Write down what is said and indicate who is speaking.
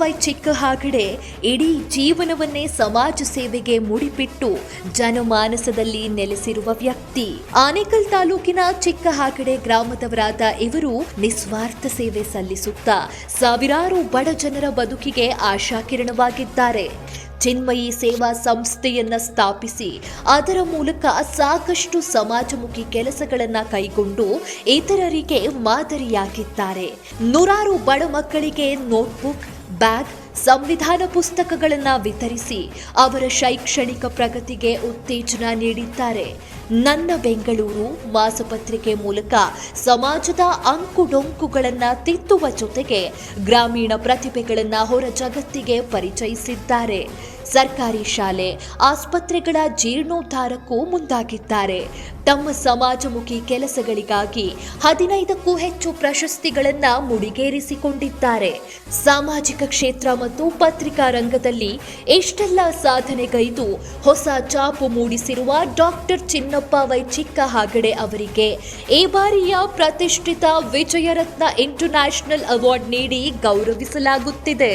Speaker 1: Y Chikka ಹಾಗಡೆ ಇಡೀ ಜೀವನವನ್ನೇ ಸಮಾಜ ಸೇವೆಗೆ ಮುಡಿಪಿಟ್ಟು ಜನಮಾನಸದಲ್ಲಿ ನೆಲೆಸಿರುವ ವ್ಯಕ್ತಿ. ಆನೇಕಲ್ ತಾಲೂಕಿನ ಚಿಕ್ಕ ಹಾಗಡೆ ಗ್ರಾಮದವರಾದ ಇವರು ನಿಸ್ವಾರ್ಥ ಸೇವೆ ಸಲ್ಲಿಸುತ್ತಾ ಸಾವಿರಾರು ಬಡ ಜನರ ಬದುಕಿಗೆ ಆಶಾಕಿರಣವಾಗಿದ್ದಾರೆ. ಚಿನ್ಮಯಿ ಸೇವಾ ಸಂಸ್ಥೆಯನ್ನ ಸ್ಥಾಪಿಸಿ, ಅದರ ಮೂಲಕ ಸಾಕಷ್ಟು ಸಮಾಜಮುಖಿ ಕೆಲಸಗಳನ್ನ ಕೈಗೊಂಡು ಇತರರಿಗೆ ಮಾದರಿಯಾಗಿದ್ದಾರೆ. ನೂರಾರು ಬಡ ಮಕ್ಕಳಿಗೆ ನೋಟ್ಬುಕ್, ಬ್ಯಾಗ್, ಸಂವಿಧಾನ ಪುಸ್ತಕಗಳನ್ನು ವಿತರಿಸಿ ಅವರ ಶೈಕ್ಷಣಿಕ ಪ್ರಗತಿಗೆ ಉತ್ತೇಜನ ನೀಡಿದ್ದಾರೆ. ನನ್ನ ಬೆಂಗಳೂರು ಮಾಸಪತ್ರಿಕೆ ಮೂಲಕ ಸಮಾಜದ ಅಂಕುಡೊಂಕುಗಳನ್ನು ತಿತ್ತುವ ಜೊತೆಗೆ ಗ್ರಾಮೀಣ ಪ್ರತಿಭೆಗಳನ್ನು ಹೊರ ಜಗತ್ತಿಗೆ ಪರಿಚಯಿಸಿದ್ದಾರೆ. ಸರ್ಕಾರಿ ಶಾಲೆ ಆಸ್ಪತ್ರೆಗಳ ಜೀರ್ಣೋದ್ಧಾರಕ್ಕೂ ಮುಂದಾಗಿದ್ದಾರೆ. ತಮ್ಮ ಸಮಾಜಮುಖಿ ಕೆಲಸಗಳಿಗಾಗಿ ಹದಿನೈದಕ್ಕೂ ಹೆಚ್ಚು ಪ್ರಶಸ್ತಿಗಳನ್ನು ಮುಡಿಗೇರಿಸಿಕೊಂಡಿದ್ದಾರೆ. ಸಾಮಾಜಿಕ ಕ್ಷೇತ್ರ ಮತ್ತು ಪತ್ರಿಕಾ ರಂಗದಲ್ಲಿ ಎಷ್ಟೆಲ್ಲ ಸಾಧನೆಗೈದು ಹೊಸ ಚಾಪು ಮೂಡಿಸಿರುವ ಡಾಕ್ಟರ್ ಚಿನ್ನಪ್ಪ ವೈ ಚಿಕ್ಕ ಹಾಗಡೆ ಅವರಿಗೆ ಈ ಬಾರಿಯ ಪ್ರತಿಷ್ಠಿತ ವಿಜಯರತ್ನ ಇಂಟರ್ನ್ಯಾಷನಲ್ ಅವಾರ್ಡ್ ನೀಡಿ ಗೌರವಿಸಲಾಗುತ್ತಿದೆ.